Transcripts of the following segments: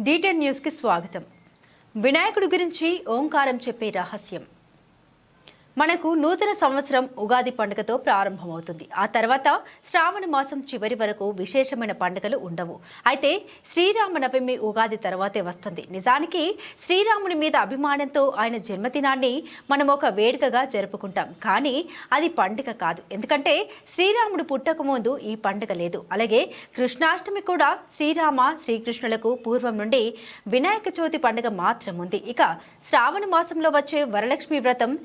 Detail న్యూస్కి స్వాగతం. వినాయకుడి గురించి ఓంకారం చెప్పే రహస్యం. మనకు నూతన సంవత్సరం ఉగాది పండుగతో ప్రారంభమవుతుంది. ఆ తర్వాత శ్రావణ మాసం చివరి వరకు విశేషమైన పండుగలు ఉండవు. అయితే శ్రీరామనవమి ఉగాది తర్వాతే వస్తుంది. నిజానికి శ్రీరాముని మీద అభిమానంతో ఆయన జన్మదినాన్ని మనం ఒక వేడుకగా జరుపుకుంటాం. కానీ అది పండుగ కాదు. ఎందుకంటే శ్రీరాముడు పుట్టకముందు ఈ పండుగ లేదు. అలాగే కృష్ణాష్టమి కూడా శ్రీరామ శ్రీకృష్ణులకు పూర్వం నుండి వినాయక చవితి పండుగ మాత్రం ఉంది. ఇక శ్రావణ మాసంలో వచ్చే వరలక్ష్మి వ్రతం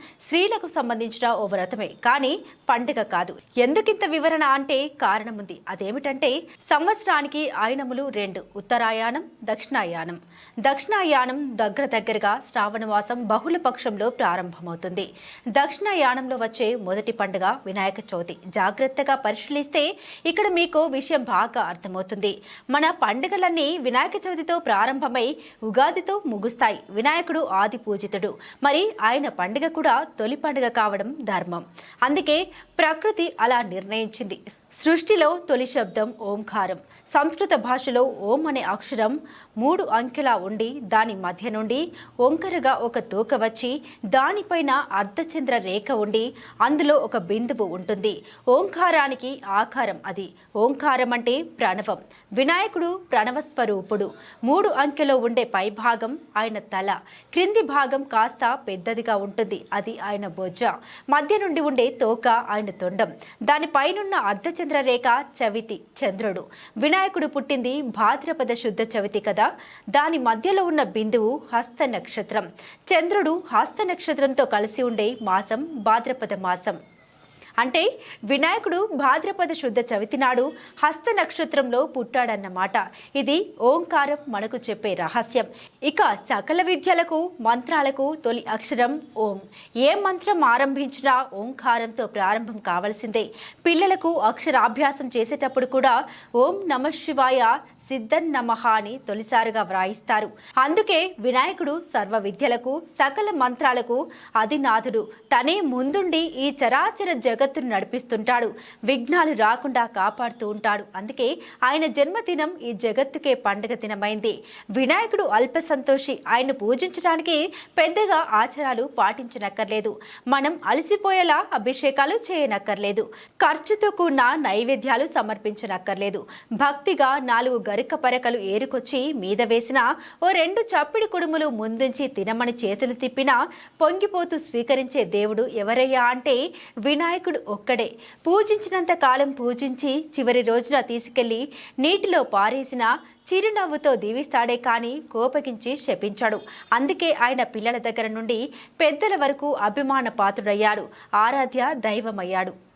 స్త్రీలకు సంబంధించిన ఓ వ్రతమే. కానీ పండుగ కాదు. ఎందుకింత వివరణ అంటే కారణం ఉంది అదేమిటంటే సంవత్సరానికి ఆయనములు రెండు. ఉత్తరాయాణం దక్షిణాయానం దక్షిణాయానం దగ్గర దగ్గరగా శ్రావణమాసం బహుళ పక్షంలో ప్రారంభమవుతుంది. దక్షిణాయానంలో వచ్చే మొదటి పండుగ వినాయక చవితి. జాగ్రత్తగా పరిశీలిస్తే ఇక్కడ మీకు విషయం బాగా అర్థమవుతుంది. మన పండుగలన్నీ వినాయక చవితితో ప్రారంభమై ఉగాదితో ముగుస్తాయి. వినాయకుడు ఆది పూజితుడు. మరి ఆయన పండుగ కూడా తొలి పండుగ కావడం ధర్మం. అందుకే ప్రకృతి అలా నిర్ణయించింది. సృష్టిలో తొలి శబ్దం ఓంకారం. సంస్కృత భాషలో ఓం అనే అక్షరం మూడు అంకెలా ఉండి దాని మధ్య నుండి ఓంకరగా ఒక తూక వచ్చి దానిపైన అర్ధచంద్ర రేఖ ఉండి అందులో ఒక బిందువు ఉంటుంది. ఓంకారానికి ఆకారం అది. ఓంకారం అంటే ప్రణవం. వినాయకుడు ప్రణవస్వరూపుడు. మూడు అంకెలో ఉండే పై భాగం ఆయన తల. క్రింది భాగం కాస్త పెద్దదిగా ఉంటుంది. అది ఆయన బొజ్జ మధ్య నుండి ఉండే తోక ఆయన తొండం. దానిపైనున్న అర్ధ రేఖ చవితి చంద్రుడు. వినాయకుడు పుట్టింది భాద్రపద శుద్ధ చవితి కదా. దాని మధ్యలో ఉన్న బిందువు హస్త నక్షత్రం. చంద్రుడు హస్త నక్షత్రంతో కలిసి ఉండే మాసం భాద్రపద మాసం. అంటే వినాయకుడు భాద్రపద శుద్ధ చవితి నాడు హస్త నక్షత్రంలో పుట్టాడన్నమాట. ఇది ఓంకారం మనకు చెప్పే రహస్యం. ఇక సకల విద్యలకు మంత్రాలకు తొలి అక్షరం ఓం. ఏ మంత్రం ఆరంభించినా ఓంకారంతో ప్రారంభం కావాల్సిందే. పిల్లలకు అక్షరాభ్యాసం చేసేటప్పుడు కూడా ఓం నమ శివాయ సిద్ధన్ నమః అని తొలిసారిగా వ్రాయిస్తారు. అందుకే వినాయకుడు సర్వ విద్యలకు సకల మంత్రాలకు అధినాథుడు. తనే ముందుండి ఈ చరాచర జగత్తును నడిపిస్తుంటాడు. విఘ్నాలు రాకుండా కాపాడుతూ ఉంటాడు. అందుకే ఆయన జన్మదినం ఈ జగత్తుకే పండుగ దినమైంది. వినాయకుడు అల్ప సంతోషి. ఆయన పూజించడానికి పెద్దగా ఆచారాలు పాటించనక్కర్లేదు. మనం అలసిపోయేలా అభిషేకాలు చేయనక్కర్లేదు. ఖర్చుతో కూడిన నైవేద్యాలు సమర్పించనక్కర్లేదు. భక్తిగా నాలుగు గరిక పరకలు ఏరుకొచ్చి మీద వేసినా ఓ రెండు చప్పిడి కుడుములు ముందుంచి తినమని చేతులు తిప్పినా పొంగిపోతూ స్వీకరించే దేవుడు ఎవరయ్యా అంటే వినాయకుడు ఒక్కడే. పూజించినంత కాలం పూజించి చివరి రోజున తీసుకెళ్ళి నీటిలో పారేసిన చిరునవ్వుతో దీవిస్తాడే కానీ కోపగించి శపించాడు. అందుకే ఆయన పిల్లల దగ్గర నుండి పెద్దల వరకు అభిమాన పాత్రుడయ్యాడు ఆరాధ్య దైవమయ్యాడు.